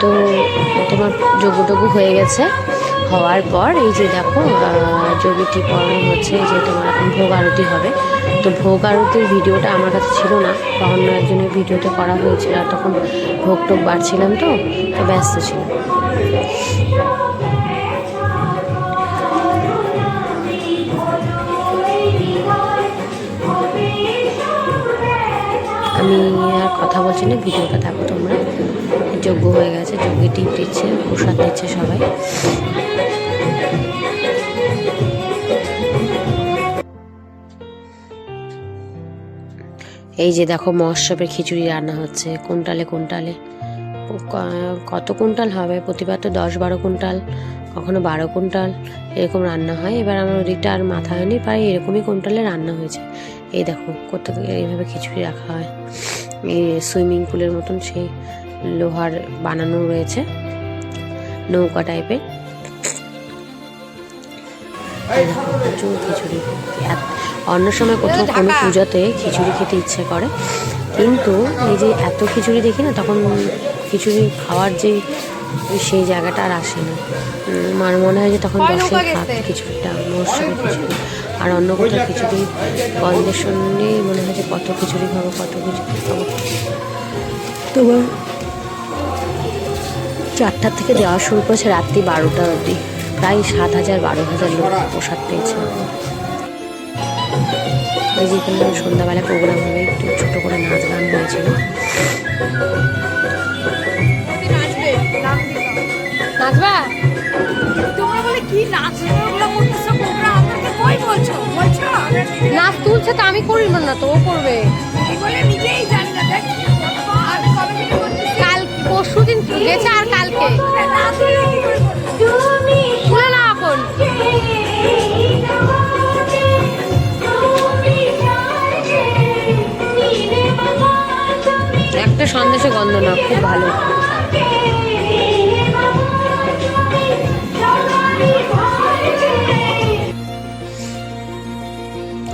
তো তোমার যোগ্যটুকু হয়ে গেছে। হওয়ার পর এই যে দেখো যোগীটি পড়ানো হচ্ছে যে তোমার এখন ভোগ আরতি হবে। তো ভোগ আরতির ভিডিওটা আমার কাছে ছিল না, বা অন্য একজনের ভিডিওতে করা হয়েছিল আর তখন ভোগ টোগ বাড়ছিলাম তো তো ব্যস্ত ছিলাম। আমি আর কথা বলছি না ভিডিওটা থাকো। যোগ্য হয়ে গেছে যোগ্যে টিপ দিচ্ছে, প্রসাদ দিচ্ছে সবাই। এই যে দেখো মহোৎসবের খিচুড়ি রান্না হচ্ছে কুইন্টালে কুইন্টালে কত কুইন্টাল হবে? প্রতিবার তো দশ বারো কুইন্টাল কখনো বারো কুইন্টাল এরকম রান্না হয়। এবার আমার ওদিকটা আর মাথা হয়নি, প্রায় এরকমই কুইন্টালে রান্না হয়েছে। এই দেখো, কত এইভাবে খিচুড়ি রাখা হয়। এই সুইমিং পুলের মতন সেই লোহার বানানো রয়েছে নৌকা টাইপের প্রচুর খিচুড়ি অন্য সময় কোথাও কোনো পুজোতে খিচুড়ি খেতে ইচ্ছে করে। কিন্তু এই যে এত খিচুড়ি দেখি না তখন খিচুড়ি খাওয়ার যে সেই জায়গাটা আর আসে না আমার মনে হয় যে তখন বসে খাক খিচুড়িটা মহোৎসবের খিচুড়ি। আর অন্য কোথাও খিচুড়ি গন্ধের সঙ্গেই মনে হয় যে কত খিচুড়ি খাব কত খিচুড়ি খাব। তোমার চারটার থেকে দেওয়া শুরু করেছে রাত্রি বারোটা অবধি। প্রায় সাত হাজার বারো হাজার লোক প্রসাদ পেয়েছে। এই যে এখানে সন্ধ্যাবেলা প্রোগ্রাম হবে একটু ছোটো করে নাচ গান হয়েছিল। নাচবা? তোমরা বলে কি নাচ? তুলছে তো আমি করি না তো ও করবে। নিজেই জানি না দেখ। পরশু দিন গেছে আর কালকে। না তুলে কি করে করব? তুলে না এখন। একটা সন্দেশে গন্ধ না, খুব ভালো।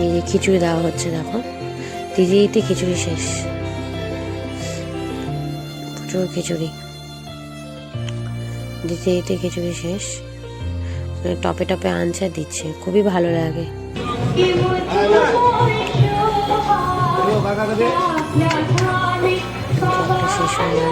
এই যে খিচুড়ি দেওয়া হচ্ছে, দেখো। দিদি খিচুড়ি শেষ। প্রচুর খিচুড়ি। দিতে দিতে খিচুড়ি শেষ। মানে টপে টপে আনছে, দিচ্ছে। খুবই ভালো লাগে। শেষ হয়ে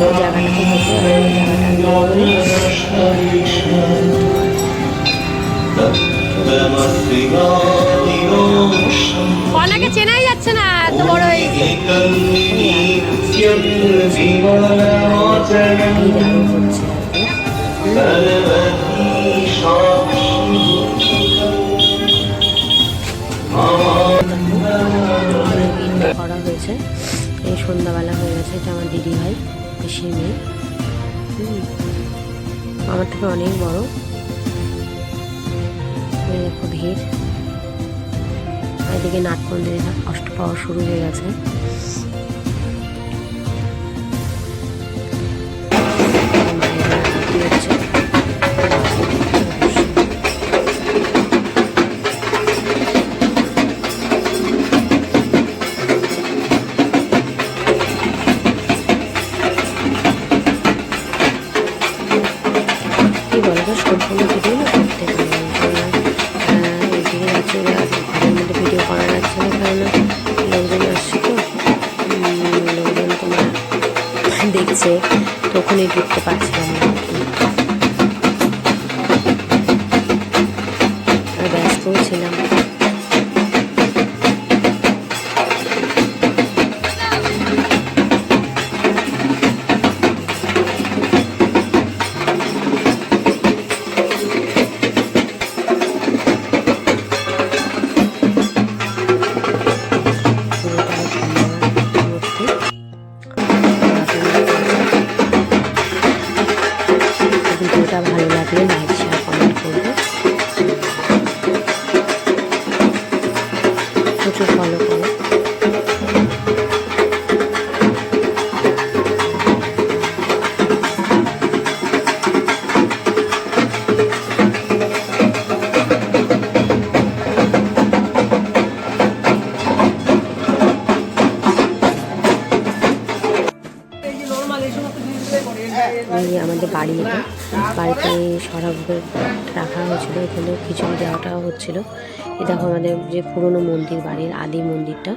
জায়গাটা অনেকে চেনাই যাচ্ছে না, এত বড় করা হয়েছে এই সন্ধ্যাবেলা হয়ে গেছে, এটা আমার দিদি ভাই মেয়ে আমার থেকে অনেক বড়। দেখো ভিড়। এদিকে নাট মন্দিরে কষ্ট পাওয়া শুরু হয়ে গেছে। হচ্ছে। বলব ভিডিও করতে পারি ভিডিও করা যাচ্ছে কারণ লোকজন আসছে তো লোকজন তোমার দেখছে তখনই ঢুকতে পারছিলাম না। আর ব্যস্তও ছিলাম বাড়ি এটা বাড়িতে সরাভোগের রাখা হয়েছিল, এখানে খিচুড়ি দেওয়াটা হচ্ছিল। এই দেখো আমাদের যে পুরনো মন্দির, বাড়ির আদি মন্দিরটা।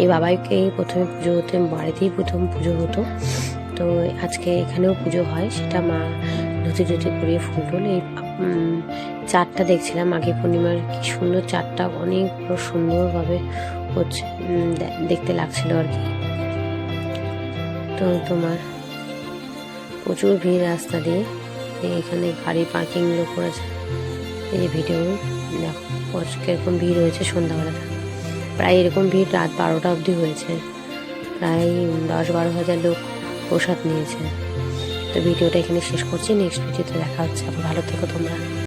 এই বাবাইকে প্রথমে পুজো হতে বাড়িতেই প্রথম পুজো হতো। তো আজকে এখানেও পুজো হয়, সেটা মা ধুতি ধুতি পরিয়ে ফুল এই চারটা দেখছিলাম। মাঘী পূর্ণিমার কি সুন্দর চারটা অনেক সুন্দরভাবে হচ্ছে দেখতে লাগছিল আর কি। তো তোমার প্রচুর ভিড় রাস্তা দিয়ে। এখানে গাড়ি পার্কিংগুলো করেছে। এই যে ভিডিও, দেখো কীরকম ভিড় হয়েছে সন্ধ্যাবেলাটা প্রায় এরকম ভিড় রাত বারোটা অবধি হয়েছে। প্রায় দশ বারো হাজার লোক প্রসাদ নিয়েছে। তো ভিডিওটা এখানে শেষ করছি। নেক্সট ভিডিওতে দেখা হচ্ছে। ভালো থেকো তোমরা।